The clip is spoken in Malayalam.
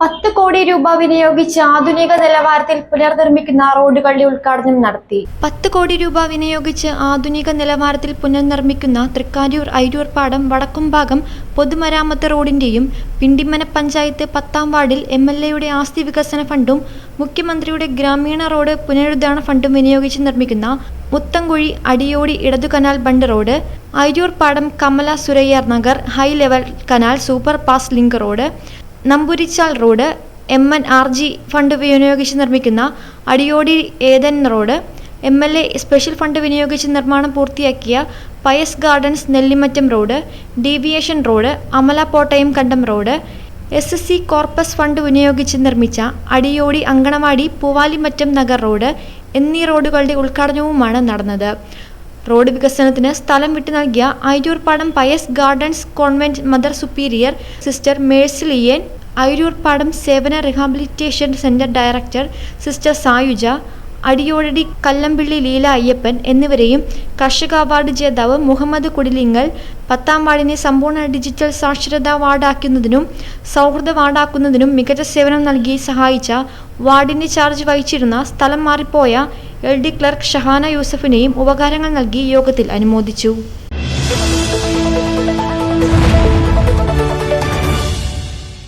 പത്ത് കോടി രൂപ വിനിയോഗിച്ച് ആധുനിക നിലവാരത്തിൽ പുനർനിർമ്മിക്കുന്ന റോഡുകളുടെ ഉദ്ഘാടനം നടത്തി. പത്ത് കോടി രൂപ വിനിയോഗിച്ച് ആധുനിക നിലവാരത്തിൽ പുനർനിർമ്മിക്കുന്ന തൃക്കാര്യൂർ അയിരൂർ പാടം വടക്കുംഭാഗം പൊതുമരാമത്ത് റോഡിന്റെയും പിണ്ടിമന പഞ്ചായത്ത് പത്താം വാർഡിൽ എം എൽ എയുടെ ആസ്തി വികസന ഫണ്ടും മുഖ്യമന്ത്രിയുടെ ഗ്രാമീണ റോഡ് പുനരുദ്ധാരണ ഫണ്ടും വിനിയോഗിച്ച് നിർമ്മിക്കുന്ന മുത്തംകുഴി അടിയോടി ഇടതു canal bund road Ayiroor Padam Kamala Surayyar Nagar high level canal super pass link road Nampurichal road M N R G fund വിനിയോഗിച്ച് നിർമ്മിക്കുന്ന Adiyodi Ethan road M L A special fund വിനിയോഗിച്ച് നിർമ്മാണം പൂർത്തിയാക്കിയ Pious gardens Nellimattam road deviation road Amala Pottayam Kandam road S S C corpus fund വിനിയോഗിച്ച് നിർമ്മിച്ച അടിയോടി അങ്കണവാടി പൂവാലിമറ്റം നഗർ റോഡ് എന്നീ റോഡുകളുടെ ഉദ്ഘാടനവുമാണ് നടന്നത്. റോഡ് വികസനത്തിന് സ്ഥലം വിട്ടു നൽകിയ Ayiroorpadam Pious gardens convent mother superior sister Mercilian Ayiroorpadam Sevana rehabilitation centre director sister Sayuja Adiyodadi Kallampilly Leela Ayyappan എന്നിവരെയും കർഷക അവാർഡ് ജേതാവ് മുഹമ്മദ് കുടിലിങ്ങൽ പത്താം വാർഡിനെ സമ്പൂർണ ഡിജിറ്റൽ സാക്ഷരതാ വാർഡാക്കുന്നതിനും സൗഹൃദ വാർഡാക്കുന്നതിനും മികച്ച സേവനം നൽകി സഹായിച്ച വാർഡിന്റെ ചാർജ് വഹിച്ചിരുന്ന സ്ഥലം മാറിപ്പോയ എൽ ഡി ക്ലർക്ക് ഷഹാന യൂസഫിനെയും ഉപകാരങ്ങൾ നൽകി യോഗത്തിൽ അനുമോദിച്ചു.